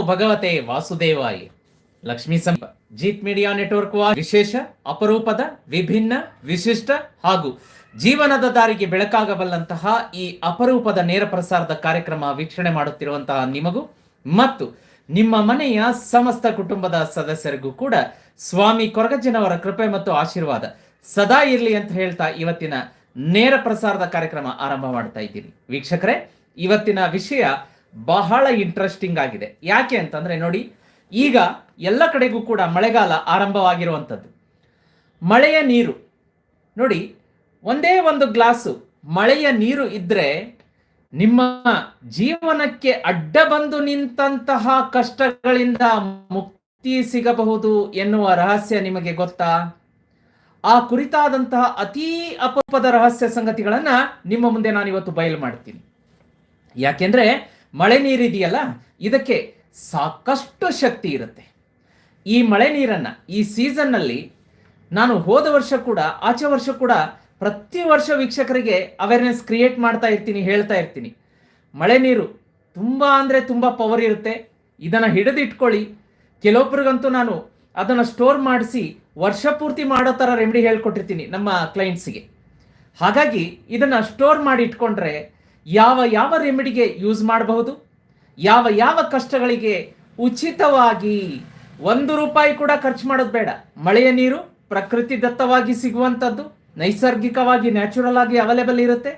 ಭಗವತೆ ವಾಸುದೇವಾಯ. ಲಕ್ಷ್ಮೀ ಸಂಪ ಜೀತ್ ಮೀಡಿಯಾ ನೆಟ್ವರ್ಕ್ ವಿಶೇಷ, ಅಪರೂಪದ, ವಿಭಿನ್ನ, ವಿಶಿಷ್ಟ ಹಾಗೂ ಜೀವನದ ದಾರಿಗೆ ಬೆಳಕಾಗಬಲ್ಲಂತಹ ಈ ಅಪರೂಪದ ನೇರ ಪ್ರಸಾರದ ಕಾರ್ಯಕ್ರಮ ವೀಕ್ಷಣೆ ಮಾಡುತ್ತಿರುವಂತಹ ನಿಮಗೂ ಮತ್ತು ನಿಮ್ಮ ಮನೆಯ ಸಮಸ್ತ ಕುಟುಂಬದ ಸದಸ್ಯರಿಗೂ ಕೂಡ ಸ್ವಾಮಿ ಕೊರಗಜ್ಜನವರ ಕೃಪೆ ಮತ್ತು ಆಶೀರ್ವಾದ ಸದಾ ಇರಲಿ ಅಂತ ಹೇಳ್ತಾ ಇವತ್ತಿನ ನೇರ ಪ್ರಸಾರದ ಕಾರ್ಯಕ್ರಮ ಆರಂಭ ಮಾಡ್ತಾ ಇದ್ದೀನಿ. ವೀಕ್ಷಕರೇ, ಇವತ್ತಿನ ವಿಷಯ ಬಹಳ ಇಂಟ್ರೆಸ್ಟಿಂಗ್ ಆಗಿದೆ. ಯಾಕೆ ಅಂತಂದ್ರೆ ನೋಡಿ, ಈಗ ಎಲ್ಲ ಕಡೆಗೂ ಕೂಡ ಮಳೆಗಾಲ ಆರಂಭವಾಗಿರುವಂಥದ್ದು. ಮಳೆಯ ನೀರು. ನೋಡಿ, ಒಂದೇ ಒಂದು ಗ್ಲಾಸು ಮಳೆಯ ನೀರು ಇದ್ರೆ ನಿಮ್ಮ ಜೀವನಕ್ಕೆ ಅಡ್ಡ ಬಂದು ನಿಂತಹ ಕಷ್ಟಗಳಿಂದ ಮುಕ್ತಿ ಸಿಗಬಹುದು ಎನ್ನುವ ರಹಸ್ಯ ನಿಮಗೆ ಗೊತ್ತಾ? ಆ ಕುರಿತಾದಂತಹ ಅತೀ ಅಪರೂಪದ ರಹಸ್ಯ ಸಂಗತಿಗಳನ್ನು ನಿಮ್ಮ ಮುಂದೆ ನಾನು ಇವತ್ತು ಬಯಲು ಮಾಡ್ತೀನಿ. ಯಾಕೆಂದ್ರೆ ಮಳೆ ನೀರಿದೆಯಲ್ಲ, ಇದಕ್ಕೆ ಸಾಕಷ್ಟು ಶಕ್ತಿ ಇರುತ್ತೆ. ಈ ಮಳೆ ನೀರನ್ನು, ಈ ಸೀಸನ್ನಲ್ಲಿ ನಾನು ಹೋದ ವರ್ಷ ಕೂಡ, ಆಚೆ ವರ್ಷ ಕೂಡ ಪ್ರತಿ ವರ್ಷ ವೀಕ್ಷಕರಿಗೆ ಅವೇರ್ನೆಸ್ ಕ್ರಿಯೇಟ್ ಮಾಡ್ತಾ ಇರ್ತೀನಿ, ಹೇಳ್ತಾ ಇರ್ತೀನಿ. ಮಳೆ ನೀರು ತುಂಬ ಅಂದರೆ ತುಂಬ ಪವರ್ ಇರುತ್ತೆ. ಇದನ್ನು ಹಿಡಿದಿಟ್ಕೊಳ್ಳಿ. ಕೆಲವೊಬ್ಬರಿಗಂತೂ ನಾನು ಅದನ್ನು ಸ್ಟೋರ್ ಮಾಡಿಸಿ, ವರ್ಷ ಪೂರ್ತಿ ಮಾಡೋ ಥರ ರೆಮಿಡಿ ಹೇಳ್ಕೊಟ್ಟಿರ್ತೀನಿ ನಮ್ಮ ಕ್ಲೈಂಟ್ಸಿಗೆ ಹಾಗಾಗಿ ಇದನ್ನು ಸ್ಟೋರ್ ಮಾಡಿ ಇಟ್ಕೊಂಡ್ರೆ ಯಾವ ಯಾವ ರೆಮಿಡಿಗೆ ಯೂಸ್ ಮಾಡಬಹುದು? ಯಾವ ಯಾವ ಕಷ್ಟಗಳಿಗೆ ಉಚಿತವಾಗಿ ಒಂದು ರೂಪಾಯಿ ಕೂಡ ಖರ್ಚು ಮಾಡೋದು ಬೇಡ. ಮಳೆಯ ನೀರು ಪ್ರಕೃತಿ ದತ್ತವಾಗಿ ಸಿಗುವಂಥದ್ದು, ನೈಸರ್ಗಿಕವಾಗಿ ನ್ಯಾಚುರಲ್ ಆಗಿ ಅವೈಲೇಬಲ್ ಇರುತ್ತೆ.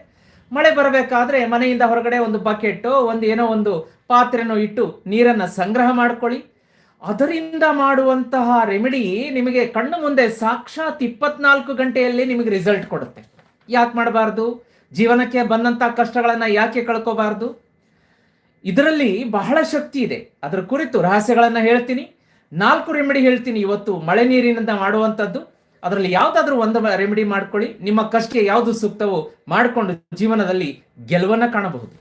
ಮಳೆ ಬರಬೇಕಾದ್ರೆ ಮನೆಯಿಂದ ಹೊರಗಡೆ ಒಂದು ಬಕೆಟ್, ಒಂದು ಏನೋ ಒಂದು ಪಾತ್ರೆನೋ ಇಟ್ಟು ನೀರನ್ನು ಸಂಗ್ರಹ ಮಾಡ್ಕೊಳ್ಳಿ. ಅದರಿಂದ ಮಾಡುವಂತಹ ರೆಮಿಡಿ ನಿಮಗೆ ಕಣ್ಣು ಮುಂದೆ ಸಾಕ್ಷಾತ್ ಇಪ್ಪತ್ನಾಲ್ಕು ಗಂಟೆಯಲ್ಲಿ ನಿಮಗೆ ರಿಸಲ್ಟ್ ಕೊಡುತ್ತೆ. ಯಾಕೆ ಮಾಡಬಾರ್ದು? ಜೀವನಕ್ಕೆ ಬಂದಂಥ ಕಷ್ಟಗಳನ್ನು ಯಾಕೆ ಕಳ್ಕೋಬಾರ್ದು? ಇದರಲ್ಲಿ ಬಹಳ ಶಕ್ತಿ ಇದೆ. ಅದರ ಕುರಿತು ರಹಸ್ಯಗಳನ್ನು ಹೇಳ್ತೀನಿ. ನಾಲ್ಕು ರೆಮಿಡಿ ಹೇಳ್ತೀನಿ ಇವತ್ತು ಮಳೆ ನೀರಿನಿಂದ ಮಾಡುವಂಥದ್ದು ಅದರಲ್ಲಿ ಯಾವುದಾದ್ರೂ ಒಂದು ರೆಮಿಡಿ ಮಾಡ್ಕೊಳ್ಳಿ. ನಿಮ್ಮ ಕಷ್ಟಕ್ಕೆ ಯಾವುದು ಸೂಕ್ತವೋ ಮಾಡಿಕೊಂಡು ಜೀವನದಲ್ಲಿ ಗೆಲುವನ್ನ ಕಾಣಬಹುದು.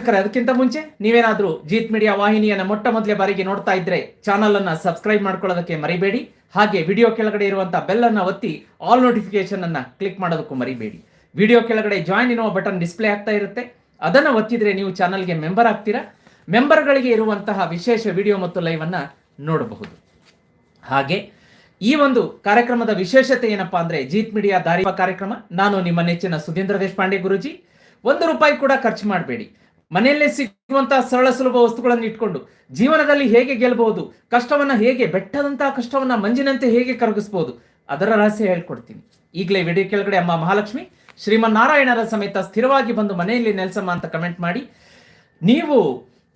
ಅದಕ್ಕಿಂತ ಮುಂಚೆ ನೀವೇನಾದ್ರೂ ಜೀತ್ ಮೀಡಿಯಾ ವಾಹಿನಿಯನ್ನ ಮೊಟ್ಟ ಮೊದಲೇ ಬಾರಿಗೆ ನೋಡ್ತಾ ಇದ್ರೆ ಚಾನಲ್ ಸಬ್ಸ್ಕ್ರೈಬ್ ಮಾಡ್ಕೊಳ್ಳೋದಕ್ಕೆ ಮರಿಬೇಡಿ. ಹಾಗೆ ವಿಡಿಯೋ ಕೆಳಗಡೆ ಇರುವಂತಹ ಬೆಲ್ ಅನ್ನ ಒತ್ತಿ ಆಲ್ ನೋಟಿಫಿಕೇಶನ್ ಅನ್ನ ಕ್ಲಿಕ್ ಮಾಡೋದಕ್ಕೂ ಮರಿಬೇಡಿ. ವಿಡಿಯೋ ಕೆಳಗಡೆ ಜಾಯಿನ್ ಎನ್ನುವ ಬಟನ್ ಡಿಸ್ಪ್ಲೇ ಆಗ್ತಾ ಇರುತ್ತೆ. ಅದನ್ನು ಒತ್ತಿದ್ರೆ ನೀವು ಚಾನಲ್ಗೆ ಮೆಂಬರ್ ಆಗ್ತೀರಾ? ಮೆಂಬರ್ಗಳಿಗೆ ಇರುವಂತಹ ವಿಶೇಷ ವಿಡಿಯೋ ಮತ್ತು ಲೈವ್ ಅನ್ನ ನೋಡಬಹುದು. ಹಾಗೆ, ಈ ಒಂದು ಕಾರ್ಯಕ್ರಮದ ವಿಶೇಷತೆ ಏನಪ್ಪಾ ಅಂದ್ರೆ ಜೀತ್ ಮೀಡಿಯಾ ದಾರಿ ಕಾರ್ಯಕ್ರಮ. ನಾನು ನಿಮ್ಮ ನೆಚ್ಚಿನ ಸುಧೀಂದ್ರ ದೇಶಪಾಂಡೆ ಗುರುಜಿ. ಒಂದು ರೂಪಾಯಿ ಕೂಡ ಖರ್ಚು ಮಾಡಬೇಡಿ. ಮನೆಯಲ್ಲೇ ಸಿಗುವಂತಹ ಸರಳ ಸುಲಭ ವಸ್ತುಗಳನ್ನು ಇಟ್ಕೊಂಡು ಜೀವನದಲ್ಲಿ ಹೇಗೆ ಗೆಲ್ಲಬಹುದು ಕಷ್ಟವನ್ನ ಹೇಗೆ ಬೆಟ್ಟದಂತಹ ಕಷ್ಟವನ್ನ ಮಂಜಿನಂತೆ ಹೇಗೆ ಕರಗಿಸಬಹುದು ಅದರ ರಹಸ್ಯ ಹೇಳ್ಕೊಡ್ತೀನಿ. ಈಗಲೇ ವಿಡಿಯೋ ಕೆಳಗಡೆ ಅಮ್ಮ ಮಹಾಲಕ್ಷ್ಮಿ. ಶ್ರೀಮನ್ನಾರಾಯಣರ ಸಮೇತ ಸ್ಥಿರವಾಗಿ ಬಂದು ಮನೆಯಲ್ಲಿ ನೆಲೆಸಮ್ಮ ಅಂತ ಕಮೆಂಟ್ ಮಾಡಿ, ನೀವು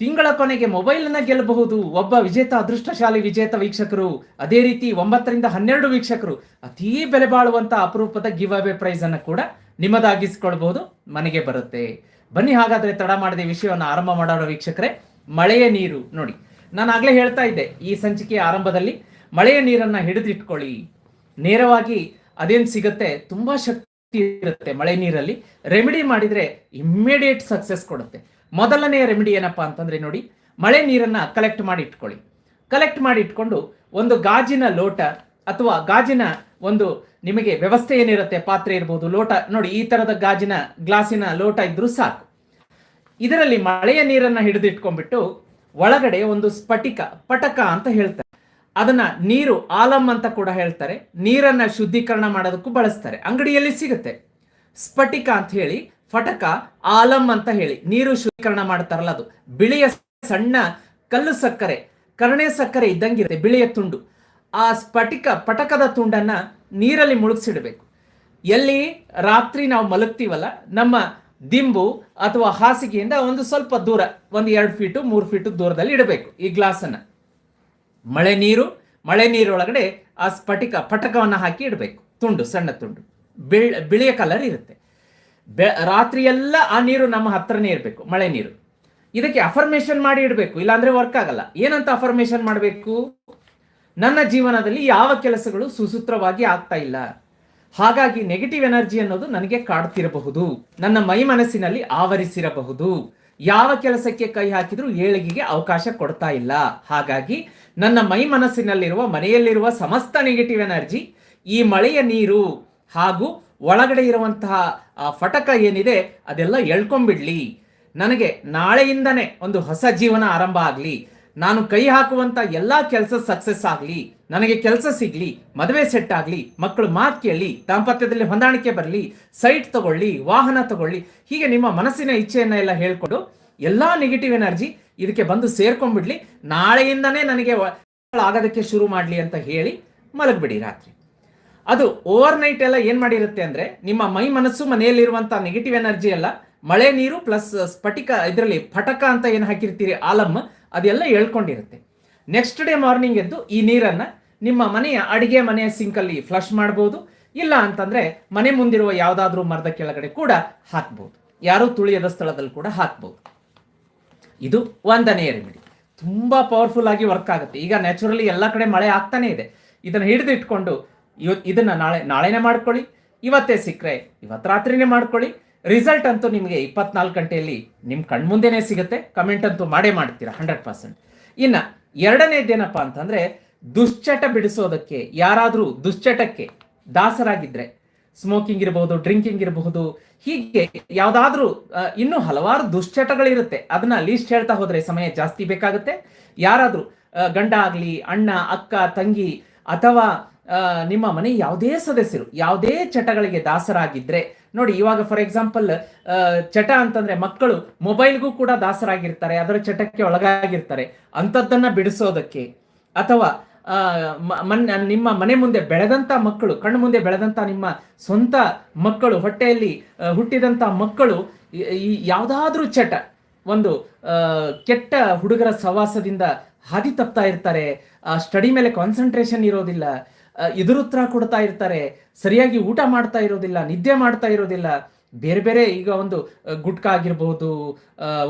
ತಿಂಗಳ ಕೊನೆಗೆ ಮೊಬೈಲ್ ಅನ್ನ ಗೆಲ್ಲಬಹುದು. ಒಬ್ಬ ವಿಜೇತ, ಅದೃಷ್ಟಶಾಲಿ ವಿಜೇತ ವೀಕ್ಷಕರು, ಅದೇ ರೀತಿ ಒಂಬತ್ತರಿಂದ ಹನ್ನೆರಡು ವೀಕ್ಷಕರು, ಅತೀ ಬೆಲೆ ಬಾಳುವಂಥ ಅಪರೂಪದ ಗಿವ್ ಅವೇ ಪ್ರೈಸ್ ಅನ್ನ ಕೂಡ ನಿಮ್ಮದಾಗಿಸ್ಕೊಳ್ಬಹುದು. ಮನೆಗೆ ಬರುತ್ತೆ. ಬನ್ನಿ, ಹಾಗಾದ್ರೆ ತಡ ಮಾಡದೆ ವಿಷಯವನ್ನು ಆರಂಭ ಮಾಡೋಣ ವೀಕ್ಷಕರೇ. ಮಳೆಯ ನೀರು, ನೋಡಿ, ನಾನು ಆಗಲೇ ಹೇಳ್ತಾ ಇದ್ದೆ ಈ ಸಂಚಿಕೆಯ ಆರಂಭದಲ್ಲಿ, ಮಳೆಯ ನೀರನ್ನ ಹಿಡಿದಿಟ್ಕೊಳ್ಳಿ. ನೇರವಾಗಿ ಅದೇನು ಸಿಗುತ್ತೆ? ತುಂಬಾ ಶಕ್ತಿ ಇರುತ್ತೆ ಮಳೆ ನೀರಲ್ಲಿ. ರೆಮಿಡಿ ಮಾಡಿದ್ರೆ ಇಮ್ಮಿಡಿಯೇಟ್ ಸಕ್ಸಸ್ ಕೊಡುತ್ತೆ. ಮೊದಲನೆಯ ರೆಮಿಡಿ ಏನಪ್ಪಾ ಅಂತಂದ್ರೆ ನೋಡಿ, ಮಳೆ ನೀರನ್ನ ಕಲೆಕ್ಟ್ ಮಾಡಿ ಇಟ್ಕೊಳ್ಳಿ. ಕಲೆಕ್ಟ್ ಮಾಡಿ ಇಟ್ಕೊಂಡು ಒಂದು ಗಾಜಿನ ಲೋಟ ಅಥವಾ ಗಾಜಿನ ಒಂದು ನಿಮಗೆ ವ್ಯವಸ್ಥೆ ಏನಿರುತ್ತೆ, ಪಾತ್ರೆ ಇರ್ಬೋದು, ಲೋಟ, ನೋಡಿ ಈ ತರದ ಗಾಜಿನ, ಗ್ಲಾಸಿನ ಲೋಟ ಇದ್ರೂ ಸಾಕು. ಇದರಲ್ಲಿ ಮಳೆಯ ನೀರನ್ನ ಹಿಡಿದಿಟ್ಕೊಂಡ್ಬಿಟ್ಟು ಒಳಗಡೆ ಒಂದು ಸ್ಫಟಿಕ, ಪಟಕ ಅಂತ ಹೇಳ್ತಾರೆ. ಅದನ್ನ ನೀರು ಆಲಂ ಅಂತ ಕೂಡ ಹೇಳ್ತಾರೆ. ನೀರನ್ನ ಶುದ್ಧೀಕರಣ ಮಾಡೋದಕ್ಕೂ ಬಳಸ್ತಾರೆ. ಅಂಗಡಿಯಲ್ಲಿ ಸಿಗುತ್ತೆ. ಸ್ಫಟಿಕ ಅಂತ ಹೇಳಿ, ಫಟಕ ಆಲಂ ಅಂತ ಹೇಳಿ, ನೀರು ಶುದ್ಧೀಕರಣ ಮಾಡ್ತಾರಲ್ಲ ಅದು. ಬಿಳಿಯ ಸಣ್ಣ ಕಲ್ಲು ಸಕ್ಕರೆ, ಕರ್ಣೆ ಸಕ್ಕರೆ ಇದ್ದಂಗಿರುತ್ತೆ, ಬಿಳಿಯ ತುಂಡು. ಆ ಸ್ಫಟಿಕ ಪಟಕದ ತುಂಡನ್ನ ನೀರಲ್ಲಿ ಮುಳುಗಿಸಿಡಬೇಕು. ಎಲ್ಲಿ ರಾತ್ರಿ ನಾವು ಮಲಗ್ತೀವಲ್ಲ, ನಮ್ಮ ದಿಂಬು ಅಥವಾ ಹಾಸಿಗೆಯಿಂದ ಒಂದು ಸ್ವಲ್ಪ ದೂರ, ಒಂದು ಎರಡು ಫೀಟು ಮೂರು ಫೀಟು ದೂರದಲ್ಲಿ ಇಡಬೇಕು ಈ ಗ್ಲಾಸನ್ನ. ಮಳೆ ನೀರು, ಮಳೆ ನೀರೊಳಗಡೆ ಆ ಸ್ಫಟಿಕ ಪಟಕವನ್ನು ಹಾಕಿ ಇಡಬೇಕು. ತುಂಡು, ಸಣ್ಣ ತುಂಡು. ಬಿಳ್, ಬಿಳಿಯ ಕಲರ್ ಇರುತ್ತೆ. ಬೆ, ರಾತ್ರಿಯೆಲ್ಲ ಆ ನೀರು ನಮ್ಮ ಹತ್ರನೇ ಇರಬೇಕು, ಮಳೆ ನೀರು. ಇದಕ್ಕೆ ಅಫರ್ಮೇಷನ್ ಮಾಡಿ ಇಡಬೇಕು, ಇಲ್ಲಾಂದ್ರೆ ವರ್ಕ್ ಆಗಲ್ಲ. ಏನಂತ ಅಫರ್ಮೇಷನ್ ಮಾಡಬೇಕು? ನನ್ನ ಜೀವನದಲ್ಲಿ ಯಾವ ಕೆಲಸಗಳು ಸುಸೂತ್ರವಾಗಿ ಆಗ್ತಾ ಇಲ್ಲ. ಹಾಗಾಗಿ ನೆಗೆಟಿವ್ ಎನರ್ಜಿ ಅನ್ನೋದು ನನಗೆ ಕಾಡ್ತಿರಬಹುದು. ನನ್ನ ಮೈ ಮನಸ್ಸಿನಲ್ಲಿ ಆವರಿಸಿರಬಹುದು. ಯಾವ ಕೆಲಸಕ್ಕೆ ಕೈ ಹಾಕಿದ್ರೂ ಏಳಿಗೆಗೆ ಅವಕಾಶ ಕೊಡ್ತಾ ಇಲ್ಲ. ಹಾಗಾಗಿ ನನ್ನ ಮೈ ಮನಸ್ಸಿನಲ್ಲಿರುವ, ಮನೆಯಲ್ಲಿರುವ ಸಮಸ್ತ ನೆಗೆಟಿವ್ ಎನರ್ಜಿ ಈ ಮಳೆಯ ನೀರು ಹಾಗೂ ಒಳಗಡೆ ಇರುವಂತಹ, ಆ, ಫಟಕ ಏನಿದೆ, ಅದೆಲ್ಲ ಎಳ್ಕೊಂಬಿಡ್ಲಿ ನನಗೆ ನಾಳೆಯಿಂದನೇ ಒಂದು ಹೊಸ ಜೀವನ ಆರಂಭ ಆಗಲಿ. ನಾನು ಕೈ ಹಾಕುವಂತ ಎಲ್ಲ ಕೆಲಸ ಸಕ್ಸಸ್ ಆಗಲಿ. ನನಗೆ ಕೆಲಸ ಸಿಗ್ಲಿ, ಮದುವೆ ಸೆಟ್ ಆಗಲಿ ಮಕ್ಕಳು ಮಾತು ಕೇಳಿ, ದಾಂಪತ್ಯದಲ್ಲಿ ಹೊಂದಾಣಿಕೆ ಬರಲಿ ಸೈಟ್ ತಗೊಳ್ಳಿ, ವಾಹನ ತಗೊಳ್ಳಿ, ಹೀಗೆ ನಿಮ್ಮ ಮನಸ್ಸಿನ ಇಚ್ಛೆಯನ್ನ ಎಲ್ಲ ಹೇಳ್ಕೊಂಡು, ಎಲ್ಲ ನೆಗೆಟಿವ್ ಎನರ್ಜಿ ಇದಕ್ಕೆ ಬಂದು ಸೇರ್ಕೊಂಡ್ಬಿಡ್ಲಿ. ನಾಳೆಯಿಂದನೇ ನನಗೆ ಆಗೋದಕ್ಕೆ ಶುರು ಮಾಡಲಿ ಅಂತ ಹೇಳಿ ಮಲಗ್ಬಿಡಿ ರಾತ್ರಿ. ಅದು ಓವರ್ ನೈಟ್ ಎಲ್ಲ ಏನು ಮಾಡಿರುತ್ತೆ ಅಂದ್ರೆ ನಿಮ್ಮ ಮೈ ಮನಸ್ಸು ಮನೆಯಲ್ಲಿರುವಂಥ ನೆಗೆಟಿವ್ ಎನರ್ಜಿ ಎಲ್ಲ, ಮಳೆ ನೀರು ಪ್ಲಸ್ ಸ್ಫಟಿಕ, ಇದರಲ್ಲಿ ಫಟಕ ಅಂತ ಏನು ಹಾಕಿರ್ತೀರಿ ಆಲಮ್ ಅದೆಲ್ಲ ಎಳ್ಕೊಂಡಿರುತ್ತೆ ನೆಕ್ಸ್ಟ್ ಡೇ ಮಾರ್ನಿಂಗ್ ಎದ್ದು ಈ ನೀರನ್ನ ನಿಮ್ಮ ಮನೆಯ ಅಡಿಗೆ ಮನೆಯ ಸಿಂಕಲ್ಲಿ ಫ್ಲಶ್ ಮಾಡ್ಬೋದು. ಇಲ್ಲ ಅಂತಂದ್ರೆ ಮನೆ ಮುಂದಿರುವ ಯಾವುದಾದ್ರೂ ಮರದ ಕೆಳಗಡೆ ಕೂಡ ಹಾಕ್ಬೋದು. ಯಾರೂ ತುಳಿಯದ ಸ್ಥಳದಲ್ಲಿ ಕೂಡ ಹಾಕ್ಬೋದು. ಇದು ಒಂದನೇ ರೆಮಿಡಿ ತುಂಬಾ ಪವರ್ಫುಲ್ ಆಗಿ ವರ್ಕ್ ಆಗುತ್ತೆ. ಈಗ ನ್ಯಾಚುರಲಿ ಎಲ್ಲ ಕಡೆ ಮಳೆ ಆಗ್ತಾನೆ ಇದೆ. ಇದನ್ನ ಹಿಡಿದು ಇಟ್ಕೊಂಡು ಇದನ್ನು ನಾಳೆ, ನಾಳೆನೇ ಮಾಡ್ಕೊಳ್ಳಿ, ಇವತ್ತೇ ಸಿಕ್ಕರೆ ಇವತ್ತು ರಾತ್ರಿನೇ ಮಾಡ್ಕೊಳ್ಳಿ. ರಿಸಲ್ಟ್ ಅಂತೂ ನಿಮಗೆ ಇಪ್ಪತ್ನಾಲ್ಕು ಗಂಟೆಯಲ್ಲಿ ನಿಮ್ಮ ಕಣ್ಮುಂದೆನೇ ಸಿಗುತ್ತೆ. ಕಮೆಂಟ್ ಅಂತೂ ಮಾಡೇ ಮಾಡ್ತೀರಾ ಹಂಡ್ರೆಡ್ ಪರ್ಸೆಂಟ್ ಇನ್ನ ಎರಡನೇದೇನಪ್ಪ ಅಂತಂದ್ರೆ ದುಶ್ಚಟ ಬಿಡಿಸೋದಕ್ಕೆ, ಯಾರಾದರೂ ದುಶ್ಚಟಕ್ಕೆ ದಾಸರಾಗಿದ್ರೆ ಸ್ಮೋಕಿಂಗ್ ಇರಬಹುದು ಡ್ರಿಂಕಿಂಗ್ ಇರಬಹುದು ಹೀಗೆ ಯಾವುದಾದ್ರೂ ಇನ್ನೂ ಹಲವಾರು ದುಶ್ಚಟಗಳಿರುತ್ತೆ. ಅದನ್ನ ಲೀಸ್ಟ್ ಹೇಳ್ತಾ ಹೋದ್ರೆ ಸಮಯ ಜಾಸ್ತಿ ಬೇಕಾಗುತ್ತೆ. ಯಾರಾದರೂ ಗಂಡ ಆಗಲಿ, ಅಣ್ಣ, ಅಕ್ಕ, ತಂಗಿ ಅಥವಾ ನಿಮ್ಮ ಮನೆ ಯಾವುದೇ ಸದಸ್ಯರು, ಯಾವುದೇ ಚಟಗಳಿಗೆ ದಾಸರಾಗಿದ್ರೆ, ನೋಡಿ ಇವಾಗ ಫಾರ್ ಎಕ್ಸಾಂಪಲ್ ಚಟ ಅಂತಂದ್ರೆ ಮಕ್ಕಳು ಮೊಬೈಲ್ಗೂ ಕೂಡ ದಾಸರಾಗಿರ್ತಾರೆ, ಅದರ ಚಟಕ್ಕೆ ಒಳಗಾಗಿರ್ತಾರೆ. ಅಂಥದ್ದನ್ನ ಬಿಡಿಸೋದಕ್ಕೆ ಅಥವಾ ಮನ್, ನಿಮ್ಮ ಮನೆ ಮುಂದೆ ಬೆಳೆದಂತ ಮಕ್ಕಳು, ಕಣ್ಣು ಮುಂದೆ ಬೆಳೆದಂತ ನಿಮ್ಮ ಸ್ವಂತ ಮಕ್ಕಳು, ಹೊಟ್ಟೆಯಲ್ಲಿ ಹುಟ್ಟಿದಂಥ ಮಕ್ಕಳು, ಈ- ಯಾವುದಾದ್ರೂ ಚಟ, ಒಂದು ಕೆಟ್ಟ ಹುಡುಗರ ಸವಾಸದಿಂದ ಹಾದಿ ತಪ್ತಾ ಇರ್ತಾರೆ, ಆ ಸ್ಟಡಿ ಮೇಲೆ ಕಾನ್ಸಂಟ್ರೇಷನ್ ಇರೋದಿಲ್ಲ ಎದುರುತ್ರ ಕೊಡ್ತಾ ಇರ್ತಾರೆ, ಸರಿಯಾಗಿ ಊಟ ಮಾಡ್ತಾ ಇರೋದಿಲ್ಲ, ನಿದ್ದೆ ಮಾಡ್ತಾ ಇರೋದಿಲ್ಲ ಬೇರೆ ಬೇರೆ ಈಗ ಒಂದು ಗುಟ್ಕಾ ಆಗಿರ್ಬೋದು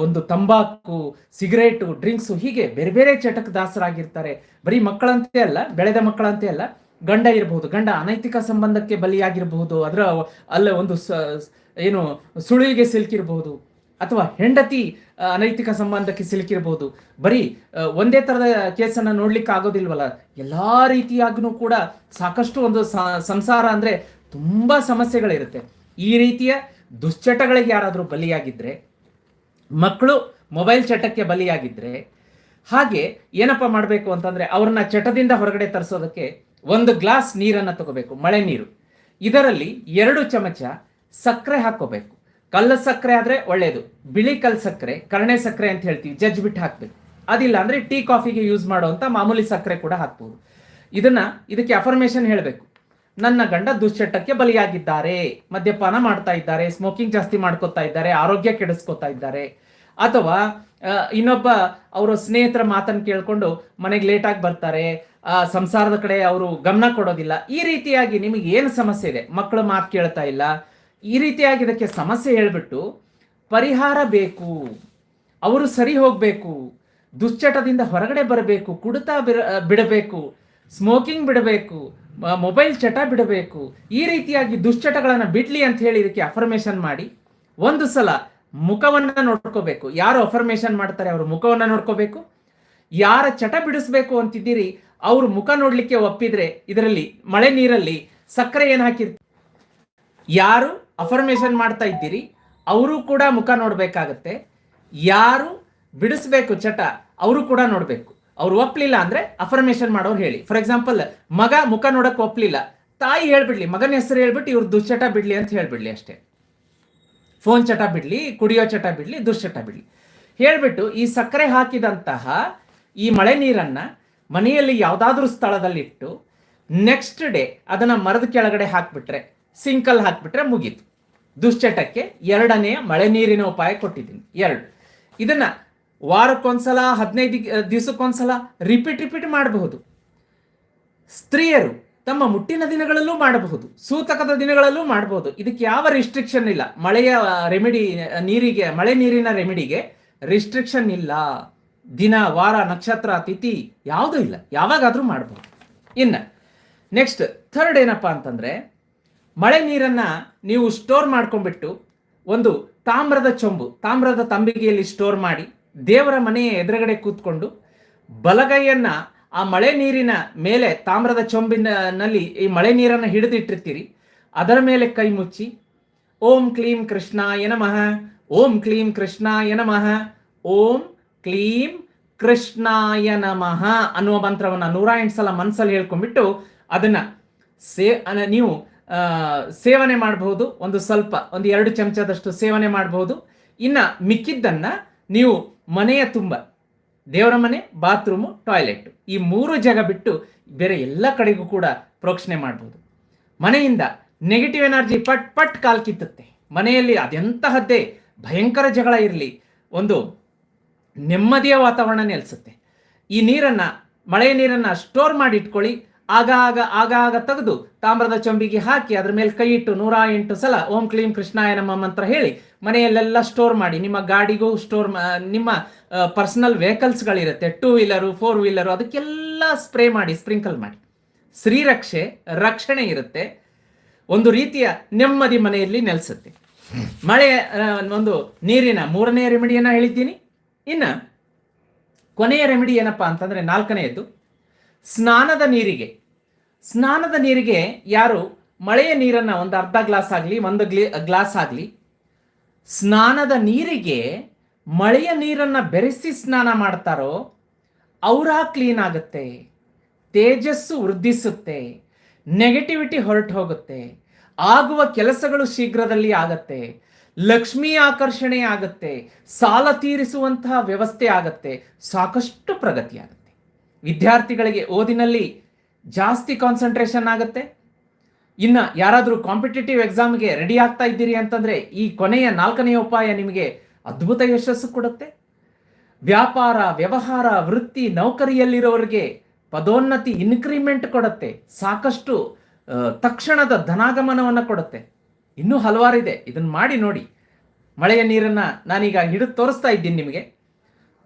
ಒಂದು ತಂಬಾಕು, ಸಿಗರೇಟು, ಡ್ರಿಂಕ್ಸು ಹೀಗೆ ಬೇರೆ ಬೇರೆ ಚಟಕ್ಕೆ ದಾಸರಾಗಿರ್ತಾರೆ. ಬರೀ ಮಕ್ಕಳಂತೆ ಅಲ್ಲ, ಬೆಳೆದ ಮಕ್ಕಳಂತೆ ಅಲ್ಲ, ಗಂಡ ಇರಬಹುದು ಗಂಡ ಅನೈತಿಕ ಸಂಬಂಧಕ್ಕೆ ಬಲಿಯಾಗಿರಬಹುದು ಅದರ ಅಲ್ಲ ಒಂದು ಏನು ಸುಳಿಗೆ ಸಿಲುಕಿರಬಹುದು ಅಥವಾ ಹೆಂಡತಿ ಅನೈತಿಕ ಸಂಬಂಧಕ್ಕೆ ಸಿಲುಕಿರಬಹುದು ಬರೀ ಒಂದೇ ತರದ ಕೇಸನ್ನು ನೋಡ್ಲಿಕ್ಕೆ ಆಗೋದಿಲ್ವಲ್ಲ, ಎಲ್ಲಾ ರೀತಿಯಾಗೂ ಕೂಡ ಸಾಕಷ್ಟು ಒಂದು ಸಂಸಾರ ಅಂದ್ರೆ ತುಂಬಾ ಸಮಸ್ಯೆಗಳಿರುತ್ತೆ. ಈ ರೀತಿಯ ದುಶ್ಚಟಗಳಿಗೆ ಯಾರಾದರೂ ಬಲಿಯಾಗಿದ್ದರೆ ಮಕ್ಕಳು ಮೊಬೈಲ್ ಚಟಕ್ಕೆ ಬಲಿಯಾಗಿದ್ದರೆ ಹಾಗೆ ಏನಪ್ಪ ಮಾಡಬೇಕು ಅಂತಂದರೆ ಅವ್ರನ್ನ ಚಟದಿಂದ ಹೊರಗಡೆ ತರಿಸೋದಕ್ಕೆ ಒಂದು ಗ್ಲಾಸ್ ನೀರನ್ನು ತಗೋಬೇಕು, ಮಳೆ ನೀರು. ಇದರಲ್ಲಿ ಎರಡು ಚಮಚ ಸಕ್ಕರೆ ಹಾಕೋಬೇಕು ಕಲ್ಲು ಸಕ್ಕರೆ ಆದರೆ ಒಳ್ಳೆಯದು ಬಿಳಿ ಕಲ್ಲು ಸಕ್ಕರೆ, ಕರ್ಣೆ ಸಕ್ಕರೆ ಅಂತ ಹೇಳ್ತೀವಿ ಜಜ್ ಬಿಟ್ಟು ಹಾಕ್ಬೇಕು. ಅದಿಲ್ಲ ಅಂದರೆ ಟೀ ಕಾಫಿಗೆ ಯೂಸ್ ಮಾಡುವಂಥ ಮಾಮೂಲಿ ಸಕ್ಕರೆ ಕೂಡ ಹಾಕ್ಬೋದು. ಇದನ್ನು ಇದಕ್ಕೆ ಅಫರ್ಮೇಷನ್ ಹೇಳಬೇಕು. ನನ್ನ ಗಂಡ ದುಶ್ಚಟಕ್ಕೆ ಬಲಿಯಾಗಿದ್ದಾರೆ. ಮದ್ಯಪಾನ ಮಾಡ್ತಾ ಇದ್ದಾರೆ ಸ್ಮೋಕಿಂಗ್ ಜಾಸ್ತಿ ಮಾಡ್ಕೋತಾ ಇದ್ದಾರೆ, ಆರೋಗ್ಯ ಕೆಡಿಸ್ಕೋತಾ ಇದ್ದಾರೆ. ಅಥವಾ ಇನ್ನೊಬ್ಬ ಅವರ ಸ್ನೇಹಿತರ ಮಾತನ್ನು ಕೇಳಿಕೊಂಡು ಮನೆಗೆ ಲೇಟಾಗಿ ಬರ್ತಾರೆ ಸಂಸಾರದ ಕಡೆ ಅವರು ಗಮನ ಕೊಡೋದಿಲ್ಲ. ಈ ರೀತಿಯಾಗಿ ನಿಮಗೆ ಏನು ಸಮಸ್ಯೆ ಇದೆ? ಮಕ್ಕಳು ಮಾತು ಕೇಳ್ತಾ ಇಲ್ಲ. ಈ ರೀತಿಯಾಗಿ ಇದಕ್ಕೆ ಸಮಸ್ಯೆ ಹೇಳ್ಬಿಟ್ಟು ಪರಿಹಾರ ಬೇಕು, ಅವರು ಸರಿ ಹೋಗಬೇಕು, ದುಶ್ಚಟದಿಂದ ಹೊರಗಡೆ ಬರಬೇಕು, ಕುಡಿತ ಬಿಡಬೇಕು ಸ್ಮೋಕಿಂಗ್ ಬಿಡಬೇಕು ಮೊಬೈಲ್ ಚಟ ಬಿಡಬೇಕು. ಈ ರೀತಿಯಾಗಿ ದುಶ್ಚಟಗಳನ್ನು ಬಿಡ್ಲಿ ಅಂತ ಹೇಳಿ ಇದಕ್ಕೆ ಅಫರ್ಮೇಷನ್ ಮಾಡಿ, ಒಂದು ಸಲ ಮುಖವನ್ನ ನೋಡ್ಕೋಬೇಕು. ಯಾರು ಅಫರ್ಮೇಷನ್ ಮಾಡ್ತಾರೆ ಅವರು ಮುಖವನ್ನ ನೋಡ್ಕೋಬೇಕು. ಯಾರ ಚಟ ಬಿಡಿಸ್ಬೇಕು ಅಂತಿದ್ದೀರಿ, ಅವರು ಮುಖ ನೋಡಲಿಕ್ಕೆ ಒಪ್ಪಿದ್ರೆ ಇದರಲ್ಲಿ, ಮಳೆ ನೀರಲ್ಲಿ ಸಕ್ಕರೆ ಏನು ಹಾಕಿರ್ತಾರೆ ಯಾರು ಅಫರ್ಮೇಷನ್ ಮಾಡ್ತಾ ಇದ್ದೀರಿ, ಅವರು ಕೂಡ ಮುಖ ನೋಡ್ಬೇಕಾಗತ್ತೆ. ಯಾರು ಬಿಡಿಸ್ಬೇಕು ಚಟ, ಅವರು ಕೂಡ ನೋಡ್ಬೇಕು. ಅವ್ರು ಒಪ್ಲಿಲ್ಲ ಅಂದ್ರೆ ಅಫರ್ಮೇಶನ್ ಮಾಡೋರು ಹೇಳಿ. ಫಾರ್ ಎಕ್ಸಾಂಪಲ್ ಮಗ ಮುಖ ನೋಡಕ್ ಒಪ್ಲಿಲ್ಲ. ತಾಯಿ ಹೇಳ್ಬಿಡ್ಲಿ, ಮಗನ ಹೆಸರು ಹೇಳ್ಬಿಟ್ಟು ಇವ್ರು ದುಶ್ಚಟ ಬಿಡ್ಲಿ ಅಂತ ಹೇಳ್ಬಿಡ್ಲಿ ಅಷ್ಟೇ. ಫೋನ್ ಚಟ ಬಿಡ್ಲಿ, ಕುಡಿಯೋ ಚಟ ಬಿಡ್ಲಿ, ದುಶ್ಚಟ ಬಿಡ್ಲಿ. ಹೇಳ್ಬಿಟ್ಟು ಈ ಸಕ್ಕರೆ ಹಾಕಿದಂತಹ ಈ ಮಳೆ ನೀರನ್ನ ಮನೆಯಲ್ಲಿ ಯಾವುದಾದ್ರೂ ಸ್ಥಳದಲ್ಲಿಟ್ಟು ನೆಕ್ಸ್ಟ್ ಡೇ ಅದನ್ನ ಮರದ ಕೆಳಗಡೆ ಹಾಕ್ಬಿಟ್ರೆ ಸಿಂಕಲ್ ಹಾಕ್ಬಿಟ್ರೆ ಮುಗೀತು. ದುಶ್ಚಟಕ್ಕೆ ಎರಡನೆಯ ಮಳೆ ನೀರಿನ ಉಪಾಯ ಕೊಟ್ಟಿದ್ದೀನಿ. ಎರಡು. ಇದನ್ನ ವಾರಕ್ಕೊಂದ್ಸಲ, ಹದಿನೈದು ದಿವಸಕ್ಕೊಂದ್ಸಲ ರಿಪೀಟ್ ರಿಪೀಟ್ ಮಾಡಬಹುದು. ಸ್ತ್ರೀಯರು ತಮ್ಮ ಮುಟ್ಟಿನ ದಿನಗಳಲ್ಲೂ ಮಾಡಬಹುದು, ಸೂತಕದ ದಿನಗಳಲ್ಲೂ ಮಾಡಬಹುದು. ಇದಕ್ಕೆ ಯಾವ ರಿಸ್ಟ್ರಿಕ್ಷನ್ ಇಲ್ಲ. ಮಳೆಯ ರೆಮಿಡಿ ನೀರಿಗೆ, ಮಳೆ ನೀರಿನ ರೆಮಿಡಿಗೆ ರಿಸ್ಟ್ರಿಕ್ಷನ್ ಇಲ್ಲ. ದಿನ, ವಾರ, ನಕ್ಷತ್ರ, ತಿಥಿ ಯಾವುದೂ ಇಲ್ಲ. ಯಾವಾಗಾದರೂ ಮಾಡಬಹುದು. ಇನ್ನ ನೆಕ್ಸ್ಟ್ ಥರ್ಡ್ ಏನಪ್ಪ ಅಂತಂದ್ರೆ, ಮಳೆ ನೀರನ್ನ ನೀವು ಸ್ಟೋರ್ ಮಾಡ್ಕೊಂಡ್ಬಿಟ್ಟು ಒಂದು ತಾಮ್ರದ ಚೊಂಬು, ತಾಮ್ರದ ತಂಬಿಗೆಯಲ್ಲಿ ಸ್ಟೋರ್ ಮಾಡಿ ದೇವರ ಮನೆಯ ಎದುರುಗಡೆ ಕೂತ್ಕೊಂಡು ಬಲಗೈಯನ್ನ ಆ ಮಳೆ ನೀರಿನ ಮೇಲೆ, ತಾಮ್ರದ ಚೊಂಬಿನಲ್ಲಿ ಈ ಮಳೆ ನೀರನ್ನ ಹಿಡಿದಿಟ್ಟಿರ್ತೀರಿ. ಅದರ ಮೇಲೆ ಕೈ ಮುಚ್ಚಿ, ಓಂ ಕ್ಲೀಂ ಕೃಷ್ಣ ನಮಃ, ಓಂ ಕ್ಲೀಂ ಕೃಷ್ಣ ನಮಃ, ಓಂ ಕ್ಲೀಂ ಕೃಷ್ಣಾಯ ನಮಃ ಅನ್ನುವ ಮಂತ್ರವನ್ನು ನೂರ ಎಂಟು ಸಲ ಮನಸ್ಸಲ್ಲಿ ಹೇಳ್ಕೊಂಡ್ಬಿಟ್ಟು ಅದನ್ನ ಸೇ ನೀವು ಸೇವನೆ ಮಾಡಬಹುದು ಒಂದು ಸ್ವಲ್ಪ, ಒಂದು ಎರಡು ಚಮಚದಷ್ಟು ಸೇವನೆ ಮಾಡಬಹುದು ಇನ್ನು ಮಿಕ್ಕಿದ್ದನ್ನ ನೀವು ಮನೆಯ ತುಂಬ, ದೇವರ ಮನೆ ಬಾತ್ರೂಮು ಟಾಯ್ಲೆಟ್ ಈ ಮೂರು ಜಾಗ ಬಿಟ್ಟು ಬೇರೆ ಎಲ್ಲ ಕಡೆಗೂ ಕೂಡ ಪ್ರೋಕ್ಷಣೆ ಮಾಡ್ಬೋದು. ಮನೆಯಿಂದ ನೆಗೆಟಿವ್ ಎನರ್ಜಿ ಪಟ್ ಪಟ್ ಕಾಲ್ ಕಿತ್ತುತ್ತೆ. ಮನೆಯಲ್ಲಿ ಅದೆಂತಹದ್ದೇ ಭಯಂಕರ ಜಗಳ ಇರಲಿ, ಒಂದು ನೆಮ್ಮದಿಯ ವಾತಾವರಣ ನೆಲೆಸುತ್ತೆ ಈ ನೀರನ್ನು, ಮಳೆಯ ನೀರನ್ನು ಸ್ಟೋರ್ ಮಾಡಿ ಇಟ್ಕೊಳ್ಳಿ ಆಗ ಆಗಾಗ ಆಗ ಆಗ ತೆಗೆದು ತಾಮ್ರದ ಚೊಂಬಿಗೆ ಹಾಕಿ ಅದ್ರ ಮೇಲೆ ಕೈ ಇಟ್ಟು ನೂರ ಎಂಟು ಸಲ ಓಂ ಕ್ಲೀಂ ಕೃಷ್ಣಾಯ ನಮ್ಮ ಮಂತ್ರ ಹೇಳಿ ಮನೆಯಲ್ಲೆಲ್ಲ ಸ್ಟೋರ್ ಮಾಡಿ. ನಿಮ್ಮ ಗಾಡಿಗೂ ಸ್ಟೋರ್ ನಿಮ್ಮ ಪರ್ಸನಲ್ ವೆಹಿಕಲ್ಸ್ಗಳಿರುತ್ತೆ ಟೂ ವೀಲರು ಫೋರ್ ವೀಲರು ಅದಕ್ಕೆಲ್ಲ ಸ್ಪ್ರೇ ಮಾಡಿ ಸ್ಪ್ರಿಂಕಲ್ ಮಾಡಿ. ಶ್ರೀರಕ್ಷೆ ರಕ್ಷಣೆ ಇರುತ್ತೆ. ಒಂದು ರೀತಿಯ ನೆಮ್ಮದಿ ಮನೆಯಲ್ಲಿ ನೆಲೆಸುತ್ತೆ. ಮಳೆ ಒಂದು ನೀರಿನ ಮೂರನೇ ರೆಮಿಡಿಯನ್ನ ಹೇಳಿದ್ದೀನಿ. ಇನ್ನ ಕೊನೆಯ ರೆಮಿಡಿ ಏನಪ್ಪಾ ಅಂತಂದ್ರೆ ನಾಲ್ಕನೆಯದ್ದು ಸ್ನಾನದ ನೀರಿಗೆ. ಸ್ನಾನದ ನೀರಿಗೆ ಯಾರು? ಮಳೆಯ ನೀರನ್ನ ಒಂದು ಅರ್ಧ ಗ್ಲಾಸ್ ಆಗಲಿ, ಒಂದು ಗ್ಲಿ, ಗ್ಲಾಸ್ ಆಗಲಿ. ಸ್ನಾನದ ನೀರಿಗೆ ಮಳೆಯ ನೀರನ್ನ ಬೆರೆಸಿ ಸ್ನಾನ ಮಾಡ್ತಾರೋ ಔರ ಕ್ಲೀನ್ ಆಗುತ್ತೆ. ತೇಜಸ್ಸು ವೃದ್ಧಿಸುತ್ತೆ. ನೆಗೆಟಿವಿಟಿ ಹೊರಟು ಹೋಗುತ್ತೆ. ಆಗುವ ಕೆಲಸಗಳು ಶೀಘ್ರದಲ್ಲಿ ಆಗತ್ತೆ. ಲಕ್ಷ್ಮಿ ಆಕರ್ಷಣೆ ಆಗುತ್ತೆ. ಸಾಲ ತೀರಿಸುವಂತಹ ವ್ಯವಸ್ಥೆ ಆಗತ್ತೆ. ಸಾಕಷ್ಟು ಪ್ರಗತಿ ಆಗುತ್ತೆ. ವಿದ್ಯಾರ್ಥಿಗಳಿಗೆ ಓದಿನಲ್ಲಿ ಜಾಸ್ತಿ ಕಾನ್ಸಂಟ್ರೇಷನ್ ಆಗುತ್ತೆ? ಇನ್ನ ಯಾರಾದರೂ ಕಾಂಪಿಟೇಟಿವ್ ಎಕ್ಸಾಮ್ಗೆ ರೆಡಿ ಆಗ್ತಾ ಇದ್ದೀರಿ ಅಂತಂದ್ರೆ ಈ ಕೊನೆಯ ನಾಲ್ಕನೆಯ ಉಪಾಯ ನಿಮಗೆ ಅದ್ಭುತ ಯಶಸ್ಸು ಕೊಡುತ್ತೆ. ವ್ಯಾಪಾರ, ವ್ಯವಹಾರ, ವೃತ್ತಿ, ನೌಕರಿಯಲ್ಲಿರೋರಿಗೆ ಪದೋನ್ನತಿ ಇನ್ಕ್ರಿಮೆಂಟ್ ಕೊಡುತ್ತೆ. ಸಾಕಷ್ಟು ತಕ್ಷಣದ ಧನಾಗಮನವನ್ನು ಕೊಡುತ್ತೆ. ಇನ್ನೂ ಹಲವಾರಿದೆ. ಇದನ್ನು ಮಾಡಿ ನೋಡಿ. ಮಳೆಯ ನೀರನ್ನು ನಾನೀಗ ಹಿಡಿದು ತೋರಿಸ್ತಾ ಇದ್ದೀನಿ ನಿಮಗೆ.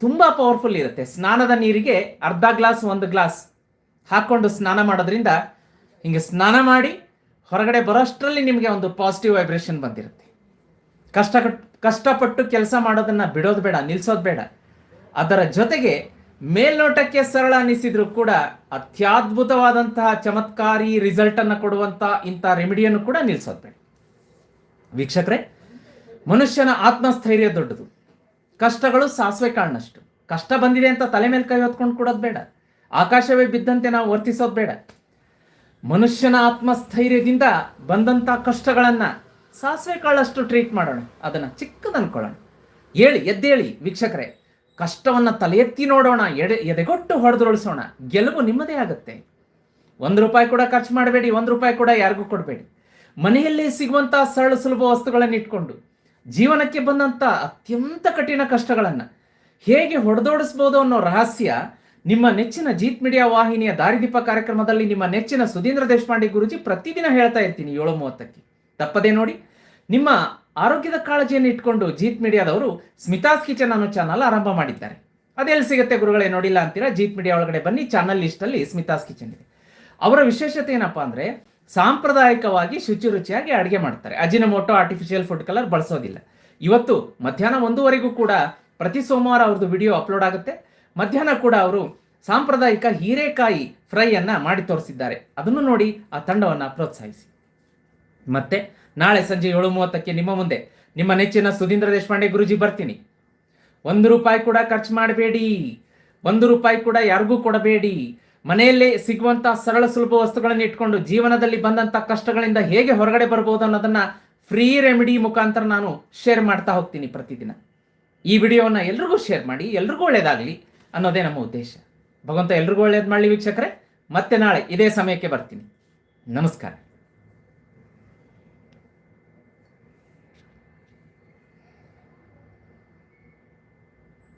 ತುಂಬಾ ಪವರ್ಫುಲ್ ಇರುತ್ತೆ. ಸ್ನಾನದ ನೀರಿಗೆ ಅರ್ಧ ಗ್ಲಾಸ್ ಒಂದು ಗ್ಲಾಸ್ ಹಾಕೊಂಡು ಸ್ನಾನ ಮಾಡೋದ್ರಿಂದ ಹಿಂಗೆ ಸ್ನಾನ ಮಾಡಿ ಹೊರಗಡೆ ಬರೋಷ್ಟರಲ್ಲಿ ನಿಮಗೆ ಒಂದು ಪಾಸಿಟಿವ್ ವೈಬ್ರೇಷನ್ ಬಂದಿರುತ್ತೆ. ಕಷ್ಟ ಕಷ್ಟಪಟ್ಟು ಕೆಲಸ ಮಾಡೋದನ್ನ ಬಿಡೋದು ಬೇಡ, ನಿಲ್ಸೋದು ಬೇಡ. ಅದರ ಜೊತೆಗೆ ಮೇಲ್ನೋಟಕ್ಕೆ ಸರಳ ಅನಿಸಿದ್ರು ಕೂಡ ಅತ್ಯದ್ಭುತವಾದಂತಹ ಚಮತ್ಕಾರಿ ರಿಸಲ್ಟನ್ನು ಕೊಡುವಂತ ಇಂಥ ರೆಮಿಡಿಯನ್ನು ಕೂಡ ನಿಲ್ಸೋದು ಬೇಡ. ವೀಕ್ಷಕರೇ, ಮನುಷ್ಯನ ಆತ್ಮಸ್ಥೈರ್ಯ ದೊಡ್ಡದು. ಕಷ್ಟಗಳು ಸಾಸಿವೆ ಕಾಳನಷ್ಟು. ಕಷ್ಟ ಬಂದಿದೆ ಅಂತ ತಲೆ ಮೇಲೆ ಕೈ ಹೊತ್ಕೊಂಡು ಕೊಡೋದು ಬೇಡ. ಆಕಾಶವೇ ಬಿದ್ದಂತೆ ನಾವು ವರ್ತಿಸೋದು ಬೇಡ. ಮನುಷ್ಯನ ಆತ್ಮಸ್ಥೈರ್ಯದಿಂದ ಬಂದಂಥ ಕಷ್ಟಗಳನ್ನು ಸಾಸಿವೆ ಕಾಳಷ್ಟು ಟ್ರೀಟ್ ಮಾಡೋಣ. ಅದನ್ನು ಚಿಕ್ಕದು ಅನ್ಕೊಳ್ಳೋಣ. ಹೇಳಿ ಎದ್ದೇಳಿ ವೀಕ್ಷಕರೇ. ಕಷ್ಟವನ್ನು ತಲೆ ಎತ್ತಿ ನೋಡೋಣ, ಎಡೆ, ಎದೆಗೊಟ್ಟು ಹೊಡೆದೊಳಿಸೋಣ ಗೆಲುವು ನಿಮ್ಮದೇ ಆಗುತ್ತೆ. ಒಂದು ರೂಪಾಯಿ ಕೂಡ ಖರ್ಚು ಮಾಡಬೇಡಿ, ಒಂದು ರೂಪಾಯಿ ಕೂಡ ಯಾರಿಗೂ ಕೊಡಬೇಡಿ. ಮನೆಯಲ್ಲೇ ಸಿಗುವಂಥ ಸರಳ ಸುಲಭ ವಸ್ತುಗಳನ್ನು ಇಟ್ಕೊಂಡು ಜೀವನಕ್ಕೆ ಬಂದಂತ ಅತ್ಯಂತ ಕಠಿಣ ಕಷ್ಟಗಳನ್ನು ಹೇಗೆ ಹೊಡೆದೋಡಿಸ್ಬೋದು ಅನ್ನೋ ರಹಸ್ಯ ನಿಮ್ಮ ನೆಚ್ಚಿನ ಜೀತ್ ಮೀಡಿಯಾ ವಾಹಿನಿಯ ದಾರಿದೀಪ ಕಾರ್ಯಕ್ರಮದಲ್ಲಿ ನಿಮ್ಮ ನೆಚ್ಚಿನ ಸುಧೀಂದ್ರ ದೇಶಪಾಂಡೆ ಗುರುಜಿ ಪ್ರತಿದಿನ ಹೇಳ್ತಾ ಇರ್ತೀನಿ ಏಳು ಮೂವತ್ತಕ್ಕೆ. ತಪ್ಪದೇ ನೋಡಿ, ನಿಮ್ಮ ಆರೋಗ್ಯದ ಕಾಳಜಿಯನ್ನು ಇಟ್ಕೊಂಡು ಜೀತ್ ಮೀಡಿಯಾದವರು ಸ್ಮಿತಾಸ್ ಕಿಚನ್ ಅನ್ನೋ ಚಾನಲ್ ಆರಂಭ ಮಾಡಿದ್ದಾರೆ. ಅದೆಲ್ಲಿ ಸಿಗುತ್ತೆ ಗುರುಗಳೇ, ನೋಡಿಲ್ಲ ಅಂತೀರಾ? ಜೀತ್ ಮೀಡಿಯಾ ಒಳಗಡೆ ಬನ್ನಿ ಚಾನಲ್ ಲಿಸ್ಟಲ್ಲಿ ಸ್ಮಿತಾಸ್ ಕಿಚನ್ ಇದೆ. ಅವರ ವಿಶೇಷತೆ ಏನಪ್ಪಾ ಅಂದ್ರೆ ಸಾಂಪ್ರದಾಯಿಕವಾಗಿ ಶುಚಿ ರುಚಿಯಾಗಿ ಅಡುಗೆ ಮಾಡ್ತಾರೆ. ಅಜಿನಮೋಟೋ ಆರ್ಟಿಫಿಷಿಯಲ್ ಫುಡ್ ಕಲರ್ ಬಳಸೋದಿಲ್ಲ. ಇವತ್ತು ಮಧ್ಯಾಹ್ನ ಒಂದೂವರೆಗೂ ಕೂಡ ಪ್ರತಿ ಸೋಮವಾರ ಅವ್ರದ್ದು ವಿಡಿಯೋ ಅಪ್ಲೋಡ್ ಆಗುತ್ತೆ. ಮಧ್ಯಾಹ್ನ ಕೂಡ ಅವರು ಸಾಂಪ್ರದಾಯಿಕ ಹೀರೆಕಾಯಿ ಫ್ರೈ ಅನ್ನ ಮಾಡಿ ತೋರಿಸಿದ್ದಾರೆ. ಅದನ್ನು ನೋಡಿ ಆ ತಂಡವನ್ನು ಪ್ರೋತ್ಸಾಹಿಸಿ. ಮತ್ತೆ ನಾಳೆ ಸಂಜೆ ಏಳು ಮೂವತ್ತಕ್ಕೆ ನಿಮ್ಮ ಮುಂದೆ ನಿಮ್ಮ ನೆಚ್ಚಿನ ಸುಧೀಂದ್ರ ದೇಶಪಾಂಡೆ ಗುರುಜಿ ಬರ್ತೀನಿ. ಒಂದು ರೂಪಾಯಿ ಕೂಡ ಖರ್ಚು ಮಾಡಬೇಡಿ. ಒಂದು ರೂಪಾಯಿ ಕೂಡ ಯಾರಿಗೂ ಕೊಡಬೇಡಿ. ಮನೆಯಲ್ಲೇ ಸಿಗುವಂತಹ ಸರಳ ಸುಲಭ ವಸ್ತುಗಳನ್ನು ಇಟ್ಕೊಂಡು ಜೀವನದಲ್ಲಿ ಬಂದಂತ ಕಷ್ಟಗಳಿಂದ ಹೇಗೆ ಹೊರಗಡೆ ಬರಬಹುದು ಅನ್ನೋದನ್ನ ಫ್ರೀ ರೆಮಿಡಿ ಮುಖಾಂತರ ನಾನು ಶೇರ್ ಮಾಡ್ತಾ ಹೋಗ್ತೀನಿ ಪ್ರತಿದಿನ. ಈ ವಿಡಿಯೋವನ್ನ ಎಲ್ರಿಗೂ ಶೇರ್ ಮಾಡಿ, ಎಲ್ರಿಗೂ ಒಳ್ಳೇದಾಗಲಿ ಅನ್ನೋದೇ ನಮ್ಮ ಉದ್ದೇಶ. ಭಗವಂತ ಎಲ್ರಿಗೂ ಒಳ್ಳೇದು ಮಾಡಲಿ ವೀಕ್ಷಕರೇ. ಮತ್ತೆ ನಾಳೆ ಇದೇ ಸಮಯಕ್ಕೆ ಬರ್ತೀನಿ. ನಮಸ್ಕಾರ.